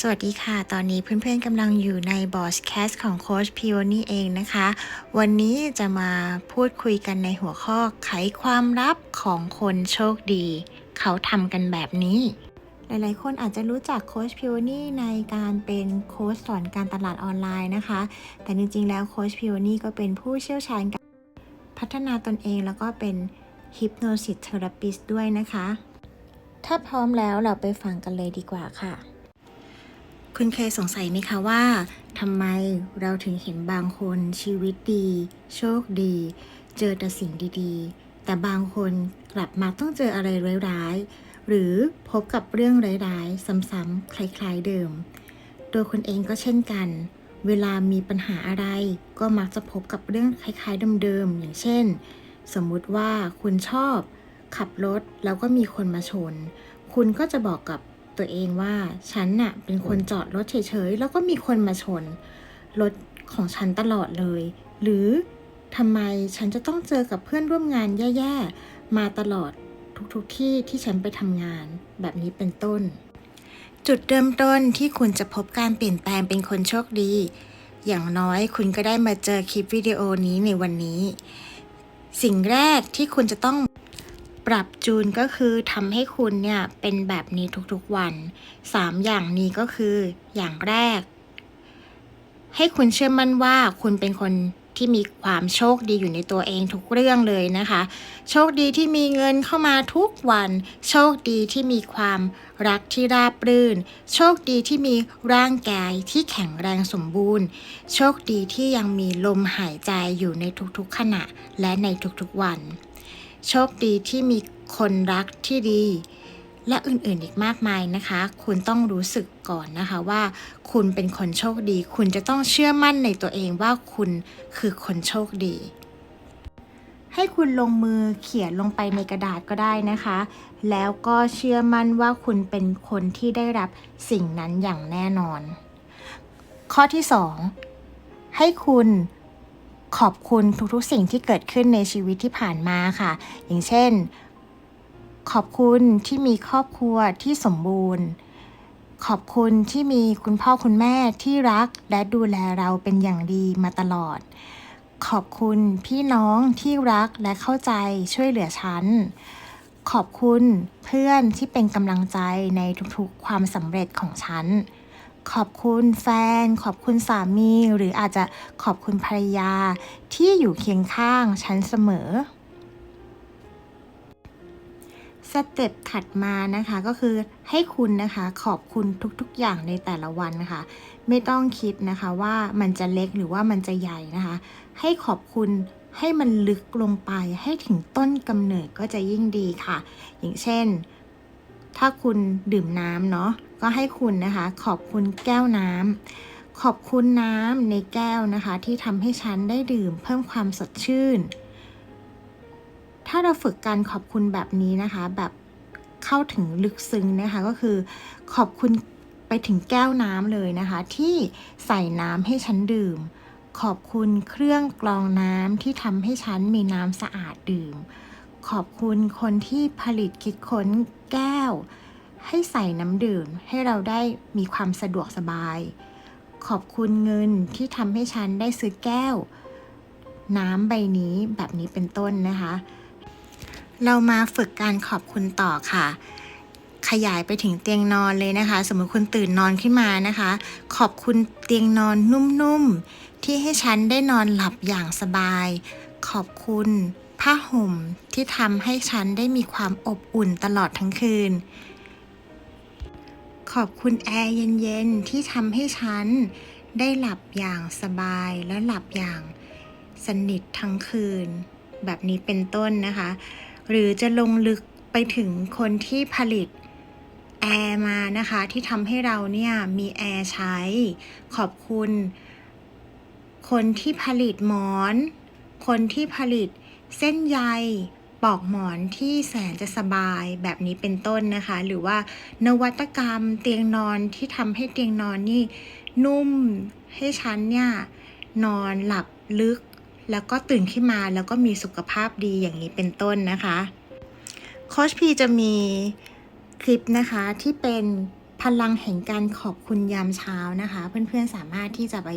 สวัสดีค่ะ ตอนนี้เพื่อนๆกำลังอยู่ในบอสแคสของโค้ชพิวนี่เองนะคะ วันนี้จะมาพูดคุยกันในหัวข้อไขความลับของคนโชคดี เขาทำกันแบบนี้ หลายๆ คนอาจจะรู้จักโค้ชพิวนี่ในการเป็นโค้ชสอนการตลาดออนไลน์นะคะ แต่จริงๆ แล้วโค้ชพิวนี่ก็เป็นผู้เชี่ยวชาญการพัฒนาตนเองแล้วก็เป็นฮิปโนซิสเทอราปิสด้วยนะคะ ถ้าพร้อมแล้วเราไปฟังกันเลยดีกว่าค่ะ คุณเคยสงสัยไหมคะว่าทำไมเราถึงเห็นบางคนชีวิตดี โชคดี เจอแต่สิ่งดีๆ แต่บางคนกลับมาต้องเจออะไรร้ายๆ หรือพบกับเรื่องร้ายๆ ซ้ำๆคล้ายๆเดิมโดยคุณเองก็เช่นกัน เวลามีปัญหาอะไร ก็มักจะพบกับเรื่องคล้ายๆเดิมๆ อย่างเช่น สมมุติว่าคุณชอบ ขับรถแล้วก็มีคนมาชน คุณก็จะบอกกับ ตัวเองว่าฉันน่ะเป็นคนจอดรถเฉยๆ แล้วก็มีคนมาชน รถของฉันตลอดเลย หรือทำไมฉันจะต้องเจอกับเพื่อนร่วมงานแย่ๆ มาตลอดทุกๆที่ที่ฉันไปทำงาน แบบนี้เป็นต้น จุดเริ่มต้นที่คุณจะพบการเปลี่ยนแปลงเป็นคนโชคดี อย่างน้อยคุณก็ได้มาเจอคลิปวิดีโอนี้ในวันนี้ สิ่งแรกที่คุณจะต้อง ปรับจูนก็คือทำให้คุณเนี่ยเป็นแบบนี้ทุกๆวัน 3 อย่างนี้ก็คืออย่างแรก ให้คุณเชื่อมั่นว่าคุณเป็นคน ที่มีความโชคดีอยู่ในตัวเองทุกเรื่องเลยนะคะ โชคดีที่มีเงินเข้ามาทุกวัน โชคดีที่มีความรักที่ราบรื่น โชคดีที่มีร่างกายที่แข็งแรงสมบูรณ์ โชคดีที่ยังมีลมหายใจอยู่ในทุกๆขณะและในทุกๆวัน โชคดีที่มีคนรักที่ดี และอื่นๆอีกมากมายนะคะ คุณต้องรู้สึกก่อนนะคะว่า คุณเป็นคนโชคดี คุณจะต้องเชื่อมั่นในตัวเองว่าคุณคือคนโชคดี ให้คุณลงมือเขียนลงไปในกระดาษก็ได้นะคะ แล้วก็เชื่อมั่นว่าคุณเป็นคนที่ได้รับสิ่งนั้นอย่างแน่นอน ข้อที่ 2 ให้คุณขอบคุณทุกๆสิ่งที่เกิดขึ้นในชีวิตที่ผ่านมาค่ะ อย่างเช่น ขอบคุณที่มีครอบครัวที่สมบูรณ์ ขอบคุณที่มีคุณพ่อคุณแม่ที่รักและดูแลเราเป็นอย่างดีมาตลอด ขอบคุณพี่น้องที่รักและเข้าใจช่วยเหลือฉัน ขอบคุณเพื่อนที่เป็นกำลังใจในทุกๆความสำเร็จของฉัน ขอบคุณแฟน ขอบคุณสามี หรืออาจจะขอบคุณภรรยาที่อยู่เคียงข้างฉันเสมอ สเต็ปถัดมานะคะก็คือให้คุณนะคะขอบคุณทุกๆอย่างในแต่ละวันนะคะ ไม่ต้องคิดนะคะว่ามันจะเล็กหรือว่ามันจะใหญ่นะคะ ให้ขอบคุณให้มันลึกลงไปให้ถึงต้นกำเนิดก็จะยิ่งดีค่ะ อย่างเช่น ถ้าคุณดื่มน้ำเนาะก็ให้คุณนะคะ ขอบคุณแก้วน้ำขอบคุณน้ำในแก้วนะคะ ที่ทำให้ฉันได้ดื่มเพิ่มความสดชื่น ถ้าเราฝึกการขอบคุณแบบนี้นะคะ แบบเข้าถึงลึกซึ้งนะคะ ก็คือขอบคุณไปถึงแก้วน้ำเลยนะคะ ที่ใส่น้ำให้ฉันดื่ม ขอบคุณเครื่องกรองน้ำที่ทำให้ฉันมีน้ำสะอาดดื่ม ขอบคุณคนที่ผลิตคิดค้นแก้ว ให้ใส่น้ำดื่ม ให้เราได้มีความสะดวกสบาย ขอบคุณเงินที่ทำให้ฉันได้ซื้อแก้ว น้ำใบนี้แบบนี้เป็นต้นนะคะ เรามาฝึกการขอบคุณต่อค่ะ ขยายไปถึงเตียงนอนเลยนะคะ สมมติคุณตื่นนอนขึ้นมานะคะ ขอบคุณเตียงนอนนุ่มๆ ที่ให้ฉันได้นอนหลับอย่างสบาย ขอบคุณผ้าห่มที่ทำให้ฉันได้มีความอบอุ่นตลอดทั้งคืน ขอบคุณแอร์เย็นๆ ที่ทำให้ฉันได้หลับอย่างสบายและหลับอย่างสนิททั้งคืน แบบนี้เป็นต้นนะคะ หรือจะลงลึกไปถึงคนที่ผลิตแอร์มานะคะ ที่ทำให้เราเนี่ยมีแอร์ใช้ ขอบคุณ คนที่ผลิตหมอน คนที่ผลิตเส้นใยปอกหมอนที่แสนจะสบายแบบนี้เป็นต้นนะคะ หรือว่านวัตกรรมเตียงนอนที่ทำให้เตียงนอนนี่นุ่มให้ฉันเนี่ยนอนหลับลึก แล้วก็ตื่นขึ้นมาแล้วก็มีสุขภาพดีอย่างนี้เป็นต้นนะคะโคชพีจะมีคลิปนะคะที่เป็นพลังแห่งการขอบคุณยามเช้านะคะ เพื่อนๆสามารถที่จะไป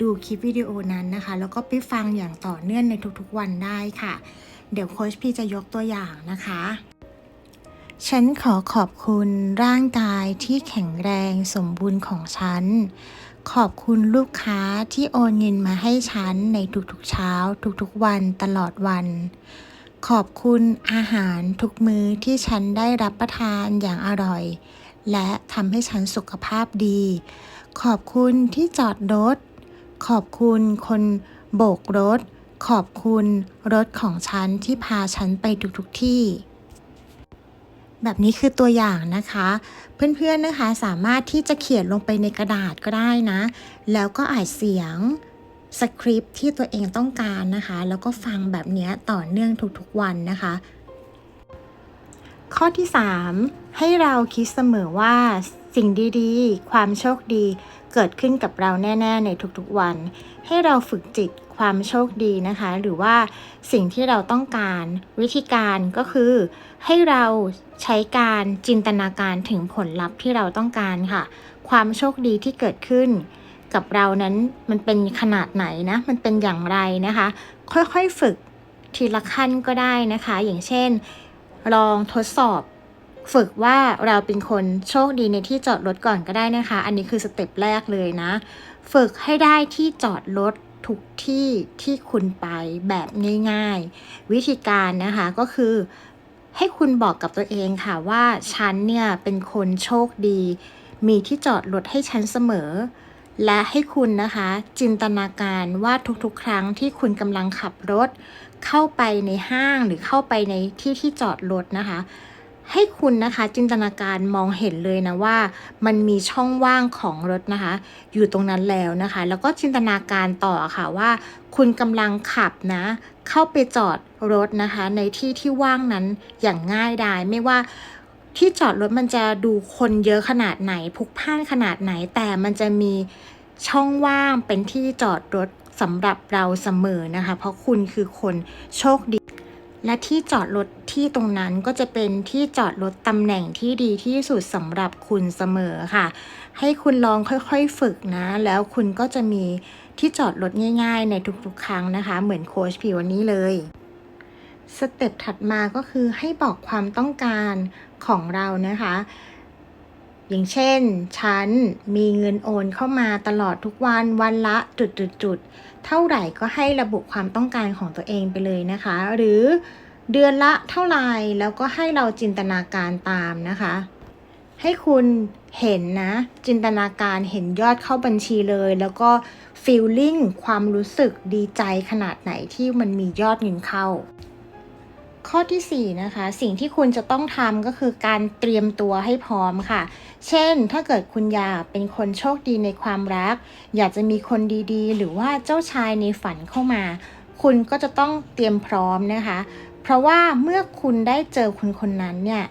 ดูคลิปวิดีโอนั้นนะคะ แล้วก็ไปฟังอย่างต่อเนื่องในทุกๆวันได้ค่ะ เดี๋ยวโค้ชพี่จะยกตัวอย่างนะคะ ฉันขอขอบคุณร่างกายที่แข็งแรงสมบูรณ์ของฉัน ขอบคุณลูกค้าที่โอนเงินมาให้ฉันในทุกๆเช้า ทุกๆวันตลอดวัน ขอบคุณอาหารทุกมื้อที่ฉันได้รับประทานอย่างอร่อย และทำให้ฉันสุขภาพดี ขอบคุณที่จอดรถ ขอบคุณคนโบกรถ ขอบคุณรถของฉันที่พาฉันไปทุกๆที่ แบบนี้คือตัวอย่างนะคะ เพื่อนๆนะคะสามารถที่จะเขียนลงไปในกระดาษก็ได้นะ แล้วก็อ่านเสียงสคริปที่ตัวเองต้องการนะคะ แล้วก็ฟังแบบนี้ต่อเนื่องทุกๆวันนะคะ ข้อที่ 3 ให้เราคิดเสมอว่าสิ่งดีๆ ความโชคดีเกิดขึ้นกับเราแน่ ๆ ในทุกๆวัน ให้เราฝึกจิต ความโชคดีนะคะ หรือว่าสิ่งที่เราต้องการวิธีการก็คือ ให้เราใช้การจินตนาการถึงผลลัพธ์ที่เราต้องการค่ะ ความโชคดีที่เกิดขึ้น กับเรานั้นมันเป็นขนาดไหนนะ มันเป็นอย่างไรนะคะ ค่อยๆฝึกทีละขั้นก็ได้นะคะ อย่างเช่น ลองทดสอบฝึกว่าเราเป็นคนโชคดีในที่จอดรถก่อนก็ได้นะคะ อันนี้คือสเต็ปแรกเลยนะ ฝึกให้ได้ที่จอดรถ ทุกที่ที่คุณไปแบบง่าย ๆ วิธีการนะคะก็คือให้คุณบอกกับตัวเองค่ะว่าฉันเนี่ยเป็นคนโชคดี มีที่จอดรถให้ฉันเสมอ และให้คุณนะคะ จินตนาการว่าทุกๆ ครั้งที่คุณกำลังขับรถ เข้าไปในห้างหรือเข้าไปในที่ที่จอดรถนะคะ ให้คุณนะคะจินตนาการมองเห็นเลยนะว่า มันมีช่องว่างของรถนะคะ อยู่ตรงนั้นแล้วนะคะ แล้วก็จินตนาการต่อค่ะว่า คุณกำลังขับนะ เข้าไปจอดรถนะคะ ในที่ที่ว่างนั้นอย่างง่ายดายไม่ว่าที่จอดรถมันจะดูคนเยอะขนาดไหนพลุกพล่านขนาดไหน แต่มันจะมีช่องว่างเป็นที่จอดรถสำหรับเราเสมอนะคะ เพราะคุณคือคนโชคดี และที่จอดรถที่ตรงนั้นก็จะเป็นที่จอดรถตำแหน่งที่ดีที่สุดสำหรับคุณเสมอค่ะ ให้คุณลองค่อยๆฝึกนะ แล้วคุณก็จะมีที่จอดรถง่าย ๆ ในทุกๆ ครั้งนะคะ เหมือนโค้ชผิววันนี้เลยสเต็ปถัดมาก็คือให้บอกความต้องการของเรานะคะ อย่างเช่น ฉันมีเงินโอนเข้ามาตลอดทุกวันวันละจุดๆๆเท่าไหร่ก็ให้ระบุความต้องการของตัวเองไปเลยนะคะ หรือเดือนละเท่าไหร่แล้วก็ให้เราจินตนาการตามนะคะ ให้คุณเห็นนะ จินตนาการเห็นยอดเข้าบัญชีเลย แล้วก็ฟีลลิ่งความรู้สึกดีใจขนาดไหนที่มันมียอดเงินเข้า ข้อที่4นะคะสิ่งที่คุณจะต้องทำก็คือการเตรียมตัวให้พร้อมค่ะ เช่น ถ้าเกิดคุณอยากเป็นคนโชคดีในความรัก อยากจะมีคนดีๆ หรือว่าเจ้าชายในฝันเข้ามา คุณก็จะต้องเตรียมพร้อมนะคะ เพราะว่าเมื่อคุณได้เจอคนคนนั้นเนี่ย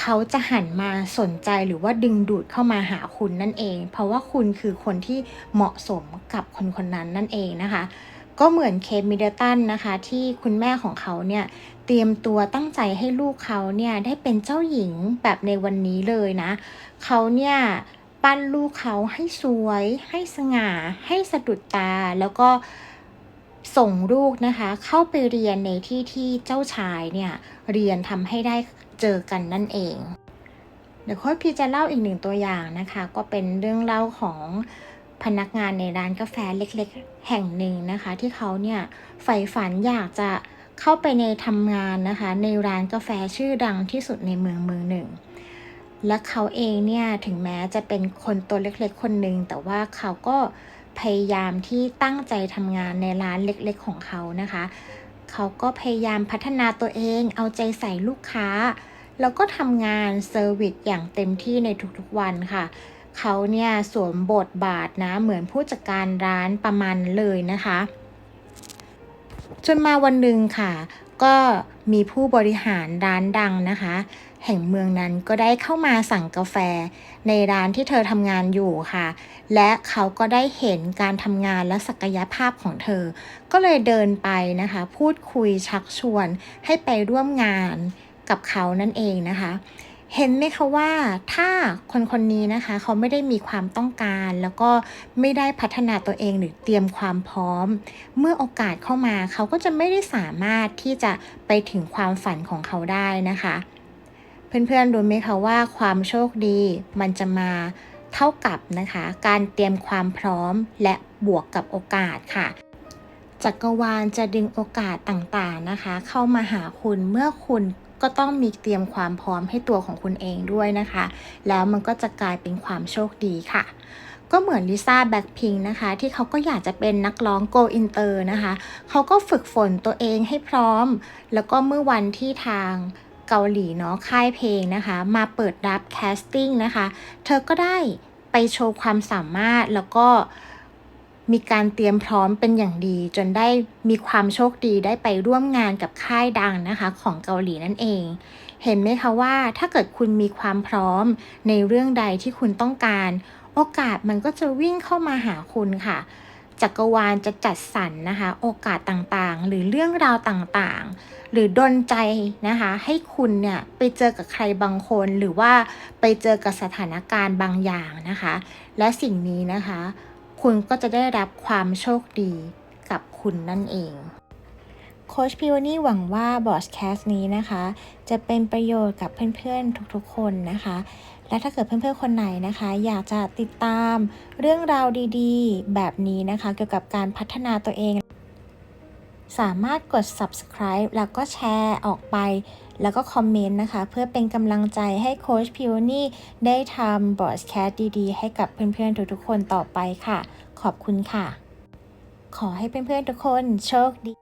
เขาจะหันมาสนใจหรือว่าดึงดูดเข้ามาหาคุณนั่นเอง เพราะว่าคุณคือคนที่เหมาะสมกับคนคนนั้นนั่นเองนะคะ ก็เหมือนเคทมิดเดิลตันนะคะ ที่คุณแม่ของเขาเนี่ยเตรียมตัวตั้งใจให้ลูกเขาเนี่ยได้เป็นเจ้าหญิงแบบในวันนี้เลยนะ เขาเนี่ยปั้นลูกเขาให้สวย ให้สง่า ให้สะดุดตาแล้วก็ส่งลูกนะคะ เข้าไปเรียนในที่ที่เจ้าชายเนี่ยเรียนทำให้ได้เจอกันนั่นเอง เดี๋ยวโค้ชพีจะเล่าอีกหนึ่งตัวอย่างนะคะ ก็เป็นเรื่องเล่าของ พนักงานในร้านกาแฟเล็กๆ แห่งหนึ่งนะคะ ที่เขาเนี่ยใฝ่ฝันอยากจะเข้าไปในทำงานนะคะ ในร้านกาแฟชื่อดังที่สุดในเมืองเมืองหนึ่ง และเขาเองเนี่ยถึงแม้จะเป็นคนตัวเล็กๆ คนหนึ่งแต่ว่าเขาก็พยายามที่ตั้งใจทำงานในร้านเล็กๆ ของเขานะคะ เขาก็พยายามพัฒนาตัวเอง เอาใจใส่ลูกค้า แล้วก็ทำงานเซอร์วิสอย่างเต็มที่ในทุกๆวันค่ะ เขาเนี่ยสวมบทบาทนะเหมือนผู้จัดการร้านประมาณเลยนะคะ จนมาวันหนึ่งค่ะ ก็มีผู้บริหารร้านดังนะคะ แห่งเมืองนั้นก็ได้เข้ามาสั่งกาแฟ ในร้านที่เธอทำงานอยู่ค่ะ และเขาก็ได้เห็นการทำงานและศักยภาพของเธอ ก็เลยเดินไปนะคะ พูดคุยชักชวนให้ไปร่วมงานกับเขานั่นเองนะคะ เห็นไหมคะว่าถ้าคนคนนี้นะคะเขาไม่ได้มีความต้องการ แล้วก็ไม่ได้พัฒนาตัวเองหรือเตรียมความพร้อม เมื่อโอกาสเข้ามาเขาก็จะไม่ได้สามารถที่จะไปถึงความฝันของเขาได้นะคะ เพื่อนๆรู้ไหมคะว่าความโชคดีมันจะมาเท่ากับนะคะ การเตรียมความพร้อมและบวกกับโอกาสค่ะจักรวาลจะดึงโอกาสต่างๆนะคะ เข้ามาหาคุณเมื่อคุณ ก็ต้องมีเตรียมความพร้อมให้ตัวของคุณเองด้วยนะคะ แล้วมันก็จะกลายเป็นความโชคดีค่ะก็เหมือนลิซ่าแบ็คพิงนะคะ ที่เขาก็อยากจะเป็นนักร้องโกอินเตอร์นะคะ เขาก็ฝึกฝนตัวเองให้พร้อม แล้วก็เมื่อวันที่ทางเกาหลีเนาะค่ายเพลงนะคะ มาเปิดรับแคสติ้งนะคะ เธอก็ได้ไปโชว์ความสามารถแล้วก็ มีการเตรียมพร้อมเป็นอย่างดี จนได้มีความโชคดีได้ไปร่วมงานกับค่ายดังนะคะของเกาหลีนั่นเอง เห็นไหมคะว่าถ้าเกิดคุณมีความพร้อมในเรื่องใดที่คุณต้องการ โอกาสมันก็จะวิ่งเข้ามาหาคุณค่ะ จักรวาลจะจัดสรรนะคะ โอกาสต่างๆ หรือเรื่องราวต่างๆ หรือดนใจนะคะ ให้คุณเนี่ยไปเจอกับใครบางคน หรือว่าไปเจอกับสถานการณ์บางอย่างนะคะ และสิ่งนี้นะคะ คุณก็จะได้รับความโชคดีกับคุณนั่นเองโค้ชพิวนี่หวังว่าบอสแคสนี้นะคะ จะเป็นประโยชน์กับเพื่อนๆทุกๆคนนะคะ และถ้าเกิดเพื่อนๆคนไหนนะคะ อยากจะติดตามเรื่องราวดีๆ แบบนี้นะคะ เกี่ยวกับการพัฒนาตัวเอง สามารถกด subscribe แล้วก็แชร์ออกไป แล้วก็คอมเมนต์นะคะ เพื่อเป็นกำลังใจให้โค้ชพิวนี่ได้ทำบอสแคสดีๆ ให้กับเพื่อนๆทุกๆคนต่อไปค่ะ ขอบคุณค่ะ ขอให้เพื่อนๆทุกคนโชคดี